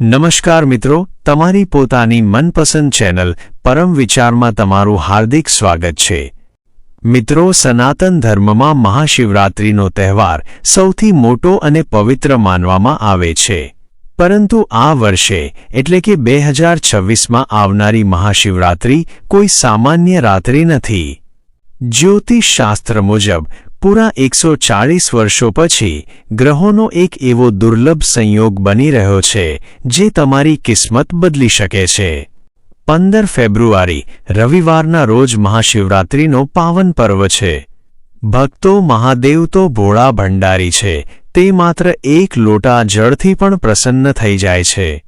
નમસ્કાર મિત્રો, તમારી પોતાની મનપસંદ ચેનલ પરમ વિચારમાં તમારું હાર્દિક સ્વાગત છે. મિત્રો, સનાતન ધર્મમાં મહાશિવરાત્રિનો તહેવાર સૌથી મોટો અને પવિત્ર માનવામાં આવે છે. પરંતુ આ વર્ષે, એટલે કે બે હજાર છવ્વીસમાં આવનારી મહાશિવરાત્રિ કોઈ સામાન્ય રાત્રિ નથી. જ્યોતિષશાસ્ત્ર મુજબ પૂરા એકસો ચાળીસ વર્ષો પછી, ગ્રહોનો એક એવો દુર્લભ સંયોગ બની રહ્યો છે, જે તમારી કિસ્મત બદલી શકે છે. પંદર ફેબ્રુઆરી, રવિવારના રોજ મહાશિવરાત્રિનો પાવન પર્વ છે. ભક્તો મહાદેવ તો ભોળા ભંડારી છે, તે માત્ર એક લોટા જળથી પણ પ્રસન્ન થઈ જાય છે.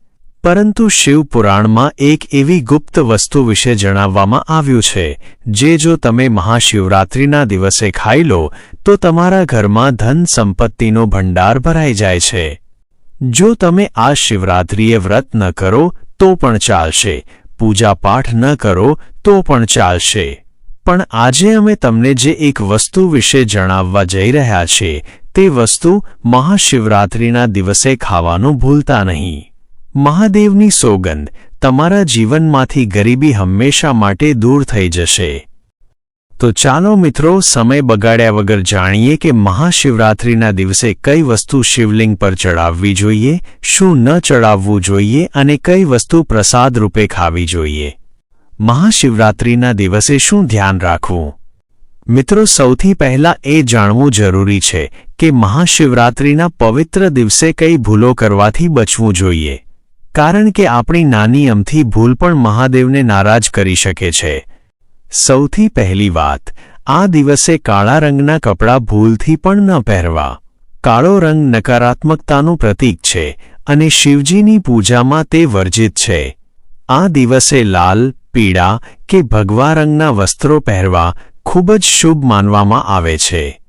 પરંતુ શિવપુરાણમાં એક એવી ગુપ્ત વસ્તુ વિશે જણાવવામાં આવ્યું છે, જે જો તમે મહાશિવરાત્રિના દિવસે ખાઈ લો, તો તમારા ઘરમાં ધન સંપત્તિનો ભંડાર ભરાઈ જાય છે. જો તમે આ શિવરાત્રિએ વ્રત ન કરો, તો પણ ચાલશે. પૂજાપાઠ ન કરો, તો પણ ચાલશે. પણ આજે અમે તમને જે એક વસ્તુ વિશે જણાવવા જઈ રહ્યા છીએ, તે વસ્તુ મહાશિવરાત્રિના દિવસે ખાવાનું ભૂલતા નહીં. મહાદેવની સોગંધ તમારા જીવનમાંથી ગરીબી હંમેશા માટે દૂર થઈ જશે. તો ચાલો મિત્રો સમય બગાડ્યા વગર જાણીએ કે મહાશિવરાત્રિના દિવસે કઈ વસ્તુ શિવલિંગ પર ચડાવવી જોઈએ, શું ન ચડાવવું જોઈએ અને કઈ વસ્તુ પ્રસાદ રૂપે ખાવી જોઈએ. મહાશિવરાત્રિના દિવસે શું ધ્યાન રાખવું? મિત્રો સૌથી પહેલા એ જાણવું જરૂરી છે કે મહાશિવરાત્રિના પવિત્ર દિવસે કઈ ભૂલો કરવાથી બચવું જોઈએ. કારણ કે આપણી નાની અમથી ભૂલ પણ મહાદેવને નારાજ કરી શકે છે. સૌથી પહેલી વાત, આ દિવસે કાળા રંગના કપડાં ભૂલથી પણ ન પહેરવા. કાળો રંગ નકારાત્મકતાનું પ્રતીક છે અને શિવજીની પૂજામાં તે વર્જિત છે. આ દિવસે લાલ, પીળા કે ભગવા રંગના વસ્ત્રો પહેરવા ખૂબ જ શુભ માનવામાં આવે છે.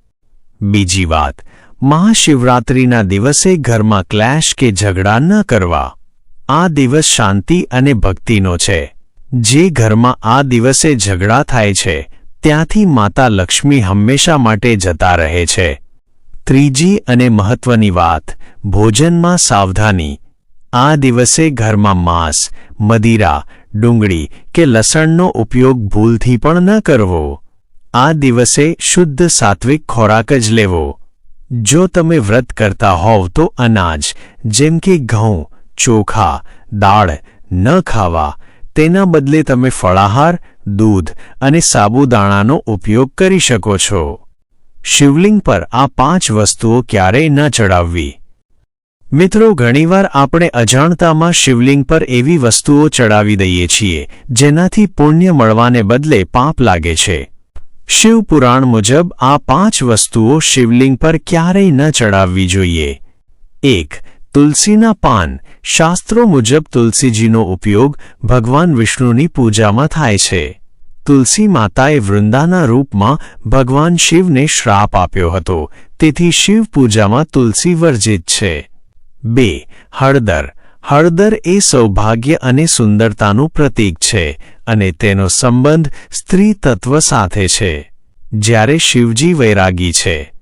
બીજી વાત, મહાશિવરાત્રિના દિવસે ઘરમાં ક્લેશ કે ઝઘડા ન કરવા. આ દિવસ શાંતિ અને ભક્તિનો છે. જે ઘરમાં આ દિવસે ઝઘડા થાય છે, ત્યાંથી માતા લક્ષ્મી હંમેશા માટે જતા રહે છે. ત્રીજી અને મહત્વની વાત, ભોજનમાં સાવધાની. આ દિવસે ઘરમાં માંસ, મદિરા, ડુંગળી કે લસણનો ઉપયોગ ભૂલથી પણ ન કરવો. આ દિવસે શુદ્ધ સાત્વિક ખોરાક જ લેવો. જો તમે વ્રત કરતા હોવ તો અનાજ, જેમ કે ઘઉં ચોખા, દાળ ન ખાવા, તેના બદલે તમે ફળાહાર, દૂધ અને સાબુદાણાનો ઉપયોગ કરી શકો છો. શિવલિંગ પર આ પાંચ વસ્તુઓ ક્યારેય ન ચડાવવી. મિત્રો, ઘણીવાર આપણે અજાણતામાં શિવલિંગ પર એવી વસ્તુઓ ચડાવી દઈએ છીએ, જેનાથી પુણ્ય મળવાને બદલે પાપ લાગે છે. શિવપુરાણ મુજબ આ પાંચ વસ્તુઓ શિવલિંગ પર ક્યારેય ન ચડાવવી જોઈએ. એક, તુલસીના પાન. શાસ્ત્રો મુજબ તુલસીજીનો ઉપયોગ ભગવાન વિષ્ણુની પૂજામાં થાય છે. તુલસી માતાએ વૃંદાના રૂપમાં ભગવાન શિવને શ્રાપ આપ્યો હતો. તેથી શિવ પૂજામાં તુલસી વર્જિત છે. બે, હળદર. હળદર એ સૌભાગ્ય અને સુંદરતાનું પ્રતીક છે અને તેનો સંબંધ સ્ત્રી તત્વ સાથે છે. જ્યારે શિવજી વૈરાગી છે.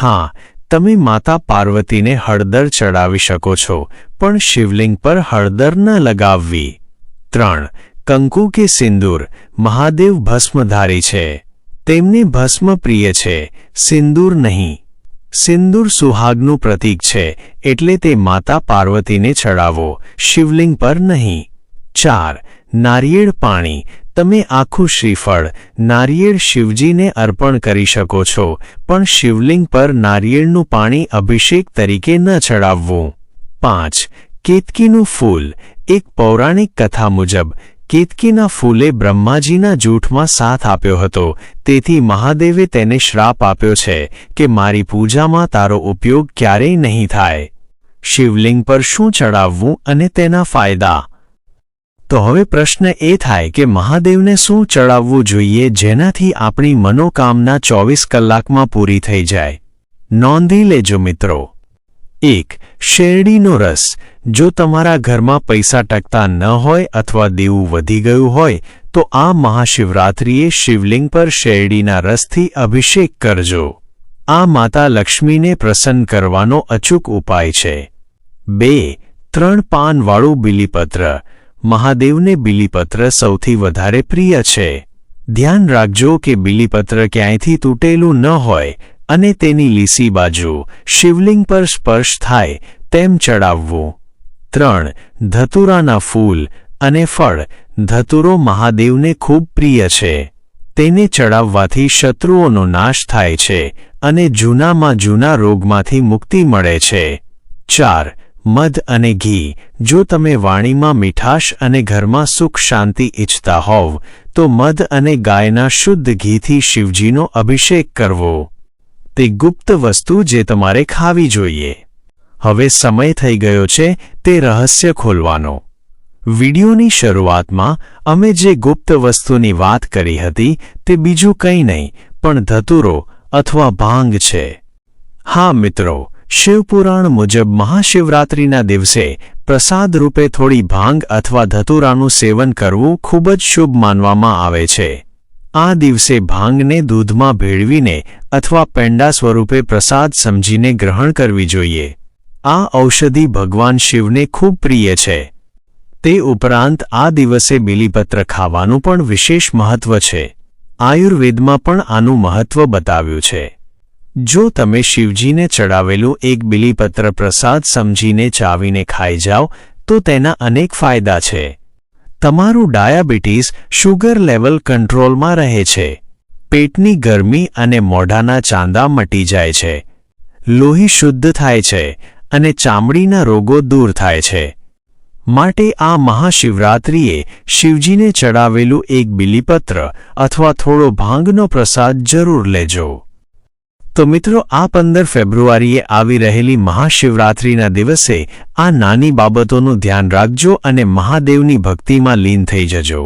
હા, તમે માતા પાર્વતીને હળદર ચડાવી શકો છો પણ શિવલિંગ પર હળદર ન લગાવવી. ત્રણ, કંકુ કે સિંદૂર. મહાદેવ ભસ્મધારી છે. તેમને ભસ્મ પ્રિય છે. સિંદૂર નહીં. સિંદૂર સુહાગનું પ્રતીક છે. એટલે તે માતા પાર્વતીને ચડાવો. શિવલિંગ પર નહીં. ચાર, નારિયેળ પાણી. તમે આખું શ્રીફળ, નારિયેળ શિવજીને અર્પણ કરી શકો છો. પણ શિવલિંગ પર નારિયેળનું પાણી અભિષેક તરીકે ન ચડાવવું. પાંચ, કેતકીનું ફૂલ. એક પૌરાણિક કથા મુજબ, કેતકીના ફૂલે બ્રહ્માજીના જૂઠમાં સાથ આપ્યો હતો. તેથી મહાદેવે તેને શ્રાપ આપ્યો છે કે મારી પૂજામાં તારો ઉપયોગ ક્યારેય નહીં થાય. શિવલિંગ પર શું ચડાવવું અને તેના ફાયદા? તો હવે પ્રશ્ન એ થાય કે મહાદેવને શું ચડાવવું જોઈએ જેનાથી આપણી મનોકામના ચોવીસ કલાકમાં પૂરી થઈ જાય? નોંધી લેજો મિત્રો. એક શેરડીનો રસ. જો તમારા ઘરમાં પૈસા ટકતા ન હોય અથવા દેવું વધી ગયું હોય, તો આ મહાશિવરાત્રિએ શિવલિંગ પર શેરડીના રસથી અભિષેક કરજો. આ માતા લક્ષ્મીને પ્રસન્ન કરવાનો અચૂક ઉપાય છે. બે, ત્રણ પાનવાળું બિલીપત્ર. મહાદેવને બિલીપત્ર સૌથી વધારે પ્રિય છે. ધ્યાન રાખજો કે બિલીપત્ર ક્યાંયથી તૂટેલું ન હોય અને તેની લીસી બાજુ શિવલિંગ પર સ્પર્શ થાય તેમ ચડાવવું. ત્રણ, ધતુરાના ફૂલ અને ફળ. ધતુરો મહાદેવને ખૂબ પ્રિય છે. તેને ચડાવવાથી શત્રુઓનો નાશ થાય છે અને જૂનામાં જૂના રોગમાંથી મુક્તિ મળે છે. ચાર, મધ અને ઘી. જો તમે વાણીમાં મીઠાશ અને ઘરમાં સુખ શાંતિ ઈચ્છતા હોવ, તો મધ અને ગાયના શુદ્ધ ઘીથી શિવજીનો અભિષેક કરવો. તે ગુપ્ત વસ્તુ જે તમારે ખાવી જોઈએ. હવે સમય થઈ ગયો છે તે રહસ્ય ખોલવાનો. વિડિયોની શરૂઆતમાં અમે જે ગુપ્ત વસ્તુની વાત કરી હતી તે બીજું કંઈ નહીં, પણ ધતુરો અથવા ભાંગ છે. હા મિત્રો, શિવપુરાણ મુજબ મહાશિવરાત્રિના દિવસે પ્રસાદ રૂપે થોડી ભાંગ અથવા ધતુરાનું સેવન કરવું ખૂબ જ શુભ માનવામાં આવે છે. આ દિવસે ભાંગને દૂધમાં ભેળવીને અથવા પેંડા સ્વરૂપે પ્રસાદ સમજીને ગ્રહણ કરવી જોઈએ. આ ઔષધિ ભગવાન શિવને ખૂબ પ્રિય છે. તે ઉપરાંત આ દિવસે બીલીપત્ર ખાવાનું પણ વિશેષ મહત્વ છે. આયુર્વેદમાં પણ આનું મહત્વ બતાવ્યું છે. જો તમે શિવજીને ચડાવેલું એક બીલીપત્ર પ્રસાદ સમજીને ચાવીને ખાઈ જાઓ, તો તેના અનેક ફાયદા છે. તમારું ડાયાબિટીસ શુગર લેવલ કંટ્રોલમાં રહે છે. પેટની ગરમી અને મોઢાના ચાંદા મટી જાય છે. લોહી શુદ્ધ થાય છે અને ચામડીના રોગો દૂર થાય છે. માટે આ મહાશિવરાત્રિએ શિવજીને ચડાવેલું એક બિલીપત્ર અથવા થોડો ભાંગનો પ્રસાદ જરૂર લેજો. તો મિત્રો, આ પંદર ફેબ્રુઆરીએ આવી રહેલી મહાશિવરાત્રિના દિવસે આ નાની બાબતોનું ધ્યાન રાખજો અને મહાદેવની ભક્તિમાં લીન થઈ જજો.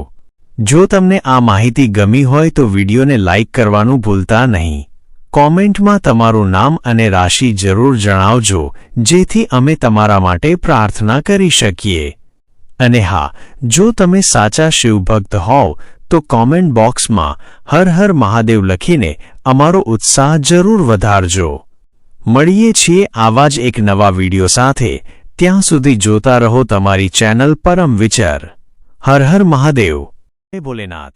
જો તમને આ માહિતી ગમી હોય તો વિડીયોને લાઇક કરવાનું ભૂલતા નહીં. કોમેન્ટમાં તમારું નામ અને રાશિ જરૂર જણાવજો, જેથી અમે તમારા માટે પ્રાર્થના કરી શકીએ. અને હા, જો તમે સાચા શિવભક્ત હોવ તો કોમેન્ટ બોક્સમાં હર હર મહાદેવ લખીને અમારો ઉત્સાહ જરૂર વધારજો. મળીએ છીએ આવા જ એક નવા વીડિયો સાથે. ત્યાં સુધી જોતા રહો તમારી ચેનલ પરમ વિચાર. હર હર મહાદેવ. ભોલેનાથ.